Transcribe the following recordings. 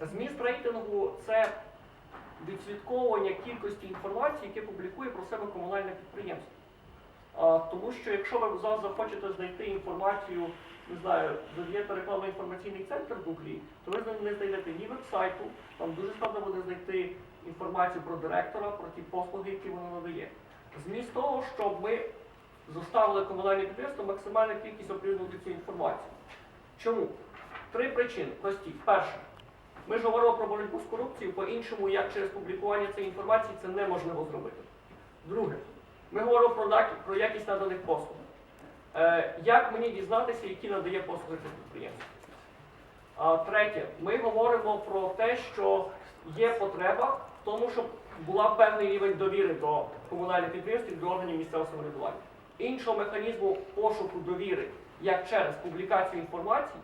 Зміст рейтингу це відслідковування кількості інформації, яке публікує про себе комунальне підприємство. Тому що якщо ви зараз захочете знайти інформацію, не знаю, задаєте рекламно-інформаційний центр в Гуглі, то ви не знайдете ні веб-сайту, там дуже складно буде знайти інформацію про директора, про ті послуги, які воно надає. Зміст того, щоб ми заставили комунальне підприємство максимальну кількість оприлюднити цю інформацію. Чому? Три причини прості. Перше, ми ж говоримо про боротьбу з корупцією, по-іншому, як через публікування цієї інформації, це неможливо зробити. Друге, ми говоримо про, про якість наданих послуг. Е, як мені дізнатися, які надає послуги це підприємство? Третє, ми говоримо про те, що є потреба в тому, щоб була певний рівень довіри до комунальних підприємств і до органів місцевого самоврядування. Іншого механізму пошуку довіри, як через публікацію інформації,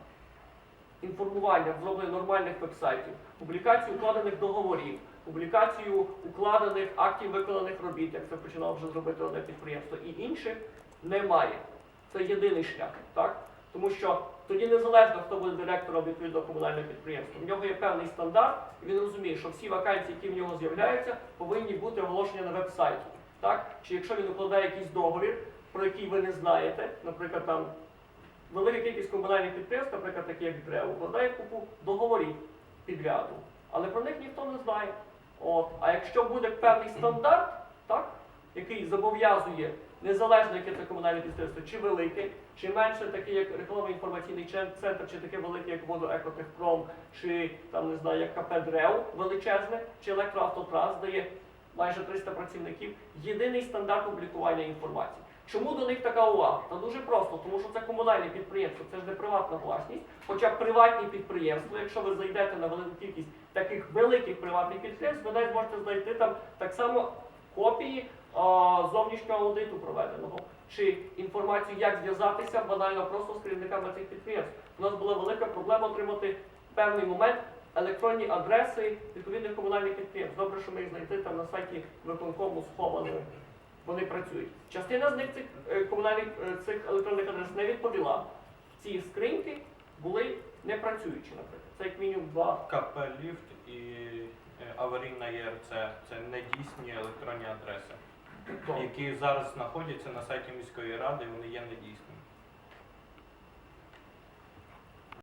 інформування зроблення нормальних вебсайтів, публікацію укладених договорів, публікацію укладених актів виконаних робіт, як це починало вже зробити одне підприємство, і інших немає. Це єдиний шлях, так? Тому що тоді незалежно, хто буде директором відповідного комунального підприємства. В нього є певний стандарт, і він розуміє, що всі вакансії, які в нього з'являються, повинні бути оголошені на веб-сайті. Чи якщо він укладає якийсь договір, про який ви не знаєте, наприклад, там велика кількість комунальних підприємств, наприклад, такі як ДРЕВ, укладає купу договорів підряду, але про них ніхто не знає. От. А якщо буде певний стандарт, так, який зобов'язує незалежно, яке це комунальне підприємство, чи велике, чи менше, таке як рекламний інформаційний центр, чи таке велике, як Водоекотехпром, чи там не знаю, як КП ДРЕУ величезне, чи електроавтотранс дає майже 300 працівників, єдиний стандарт публікування інформації. Чому до них така увага? Та дуже просто, тому що це комунальне підприємство, це ж не приватна власність. Хоча приватні підприємства, якщо ви зайдете на велику кількість таких великих приватних підприємств, ви навіть можете знайти там так само копії а, зовнішнього аудиту проведеного, чи інформацію, як зв'язатися банально просто з керівниками цих підприємств. У нас була велика проблема отримати певний момент електронні адреси відповідних комунальних підприємств. Добре, що ми їх знайти там на сайті виконкому схованими. Вони працюють. Частина з них цих е, комунальних е, цих електронних адрес не відповіла. Ці скриньки були не працюючі, наприклад. Це як мінімум два. КП Ліфт і е, аварійна ЄРЦ це недійсні електронні адреси, які зараз знаходяться на сайті міської ради, вони є недійсними.